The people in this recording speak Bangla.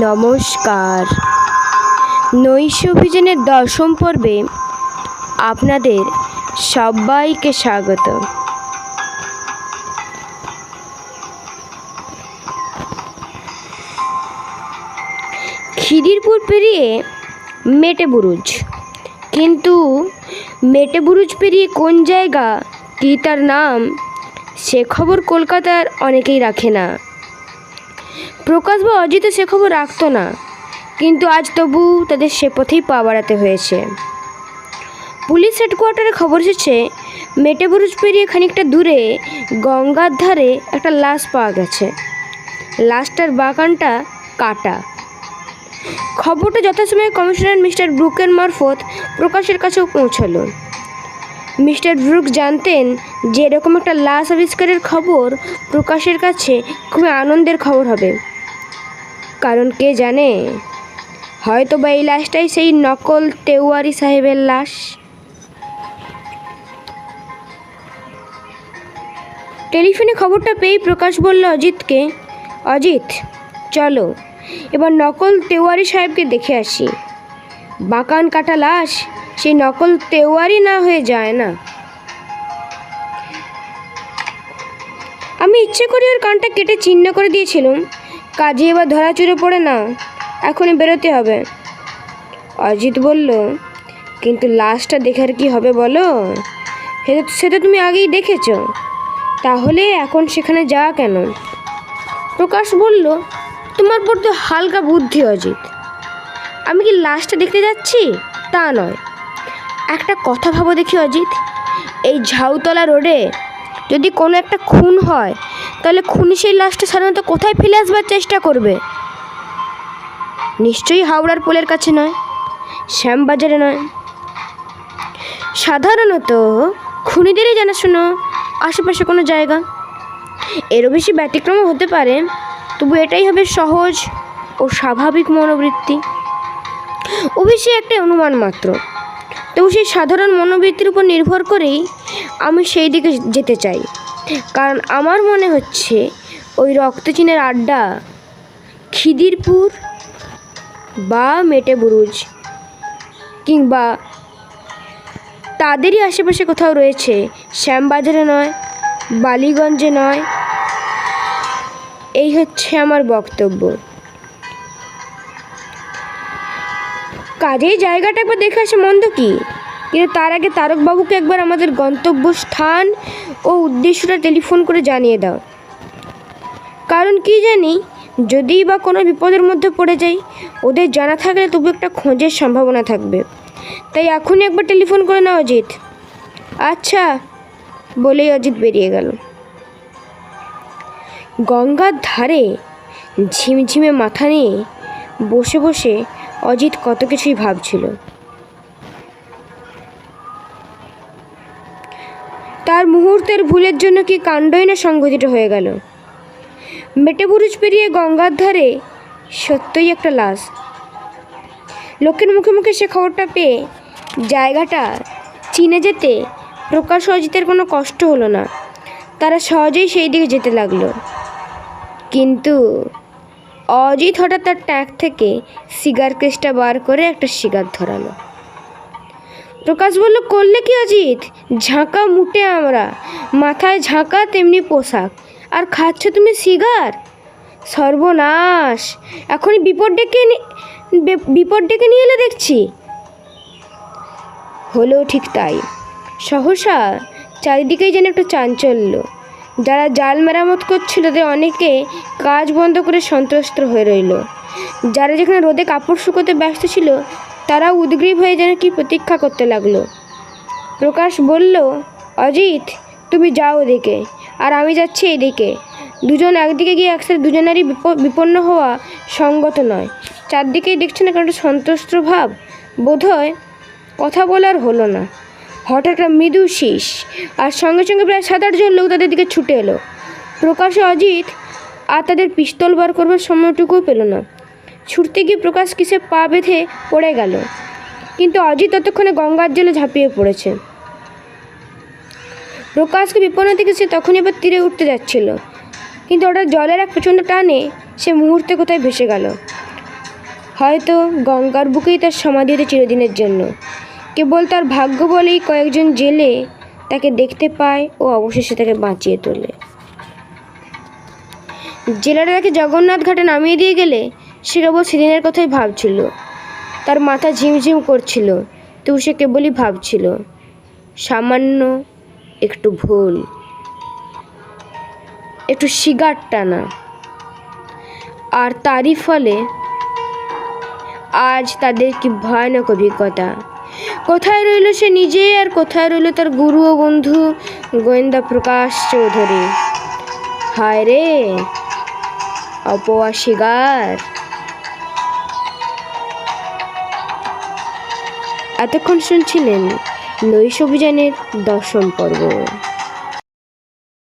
নমস্কার। নৈশ অভিযানের দশম পর্বে আপনাদের সবাইকে স্বাগত। খিদিরপুর পেরিয়ে মেটে বুরুজ। কিন্তু মেটে বুরুজ পেরিয়ে কোন জায়গা, কী তার নাম, সে খবর কলকাতার অনেকেই রাখে না। প্রকাশ বা অজিত সে খবর রাখতো না। কিন্তু আজ তবু তাদের সে পথেই পা বাড়াতে হয়েছে। পুলিশ হেডকোয়ার্টারে খবর এসেছে মেটেবুরুজ পেরিয়ে খানিকটা দূরে গঙ্গার ধারে একটা লাশ পাওয়া গেছে। লাশটার বাগানটা কাটা। খবরটা যথাসময়ে কমিশনার মিস্টার ব্রুকের মারফত প্রকাশের কাছেও পৌঁছালো। মিস্টার ব্রুক জানতেন যে এরকম একটা লাশ আবিষ্কারের খবর প্রকাশের কাছে খুবই আনন্দের খবর হবে। কারণ কে জানে হয়তো বা এই লাশটাই সেই নকল তেওয়ারি সাহেবের লাশ। টেলিফোনে খবরটা পেয়েই প্রকাশ বলল অজিতকে, অজিত, চলো, এবার নকল তেওয়ারি সাহেবকে দেখে আসি। বাঁকান কাটা লাশ সেই নকল তেওয়ারি না হয়ে যায় না। আমি ইচ্ছে করে ওর কানটা কেটে চিহ্ন করে দিয়েছিলাম। কাজে এবার ধরা চুরে পড়ে না, এখনই বেরোতে হবে। অজিত বলল, কিন্তু লাশটা দেখার কি হবে বলো? সেটা সেটা তুমি আগেই দেখেছ। তাহলে এখন সেখানে যাওয়া কেন? প্রকাশ বলল, তোমার পর তো হালকা বুদ্ধি অজিত। আমি কি লাশটা দেখতে যাচ্ছি? তা নয়। একটা কথা ভাবো দেখি, অজিত। এই ঝাউতলা রোডে যদি কোনো একটা খুন হয়, তাহলে খুনি সেই লাশটা সাধারণত কোথায় ফেলে আসবার চেষ্টা করবে? নিশ্চয়ই হাওড়ার পোলের কাছে নয়, শ্যামবাজারে নয়। সাধারণত খুনিদেরই জানাশোনা আশেপাশে কোনো জায়গা। এরও বেশি ব্যতিক্রমও হতে পারে, তবু এটাই হবে সহজ ও স্বাভাবিক মনোবৃত্তি। অবশ্যই একটা অনুমান মাত্র। তবু সেই সাধারণ মনোবৃত্তির উপর নির্ভর করেই আমি সেই দিকে যেতে চাই। কারণ আমার মনে হচ্ছে ওই রক্তচিনের আড্ডা খিদিরপুর বা মেটে বুরুজ কিংবা তাদেরই আশেপাশে কোথাও রয়েছে শ্যামবাজারে নয়, বালিগঞ্জে নয়। এই হচ্ছে আমার বক্তব্য। কাজেই জায়গাটা একবার দেখে আসে মন্দ কি? কিন্তু তার আগে তারকবাবুকে একবার আমাদের গন্তব্য স্থান ও উদ্দেশ্যটা টেলিফোন করে জানিয়ে দাও। কারণ কি জানি, যদি বা কোনো বিপদের মধ্যে পড়ে যাই, ওদের জানা থাকলে তবু একটা খোঁজের সম্ভাবনা থাকবে। তাই এখনই একবার টেলিফোন করে নাও অজিত। আচ্ছা বলেই অজিত বেরিয়ে গেল। গঙ্গার ধারে ঝিমঝিমে মাথা নিয়ে বসে বসে অজিত কত কিছুই ভাবছিল। তার মুহূর্তের ভুলের জন্য কি কাণ্ডই না সংঘটিত হয়ে গেল। মেটেবুরুজ পেরিয়ে গঙ্গার ধারে সত্যই একটা লাশ। লোকের মুখে মুখে সে খবরটা পেয়ে জায়গাটা চিনে যেতে প্রকাশ অজিতের কোনো কষ্ট হলো না। তারা সহজেই সেই দিকে যেতে লাগল। কিন্তু অজিত হঠাৎ তার ট্যাঙ্ক থেকে সিগার কেসটা বার করে একটা সিগার ধরালো। প্রকাশ বলল, করলে কি অজিত? ঝাঁকা মুটে আমরা। মাথায় ঝাঁকা, তেমনি পোশাক। আর খাচ্ছ তুমি সিগার? সর্বনাশ! এখনই বিপদ ডেকে বিপদ ডেকে নিয়ে এলে দেখছি। হলেও ঠিক তাই। সহসা, চারিদিকেই যেন একটু চাঞ্চল্য। যারা জাল মেরামত করছিল তাদের অনেকে কাজ বন্ধ করে সন্ত্রস্ত হয়ে রইল। যারা যেখানে রোদে কাপড় শুকোতে ব্যস্ত ছিল তারা উদ্গ্রীব হয়ে যেন কি প্রতীক্ষা করতে লাগল। প্রকাশ বলল, অজিত, তুমি যাও ওদিকে আর আমি যাচ্ছি এদিকে। দুজন একদিকে গিয়ে একসাথে দুজনেরই বিপ- বিপন্ন হওয়া সঙ্গত নয়। চারদিকেই দেখছেন এখন একটা সন্ত্রস্ত ভাব। বোধহয় কথা বলার হলো না। হঠাৎ একটা মৃদু শীষ আর সঙ্গে সঙ্গে প্রায় সাত আটজন লোক তাদের দিকে ছুটে এলো। প্রকাশ অজিত আর তাদের পিস্তল বার করবার সময়টুকুও পেল না। ছুটতে গিয়ে প্রকাশ কিসে পা বেঁধে পড়ে গেল। কিন্তু অজিত ততক্ষণে গঙ্গার জলে ঝাঁপিয়ে পড়েছে। প্রকাশকে বিপন্ন থেকে সে তখনই এবার তীরে উঠতে যাচ্ছিল। কিন্তু ওটা জলের এক প্রচণ্ড টানে সে মুহূর্তে কোথায় ভেসে গেল। হয়তো গঙ্গার বুকেই তার সমাধি হতে চিরদিনের জন্য। কেবল তার ভাগ্য বলেই কয়েকজন জেলে তাকে দেখতে পায় ও অবশেষে তাকে বাঁচিয়ে তোলে। জেলেরা তাকে জগন্নাথ ঘাটে নামিয়ে দিয়ে গেলে সে কেবল সেদিনের কথাই ভাবছিল। তার মাথা ঝিমঝিম করছিল, তবু সে কেবলই ভাবছিল, সামান্য একটু ভুল, একটু সিগার টানা। আর তারই ফলে আজ তাদের কি ভয়ানক অভিজ্ঞতা। কোথায় রইল সে নিজে আর কোথায় রইল তার গুরু ও বন্ধু গোয়েন্দা প্রকাশ চৌধুরী? হায় রে অপয়াসিগার এতক্ষণ শুনছিলেন নৈশ অভিযানের দশম পর্ব।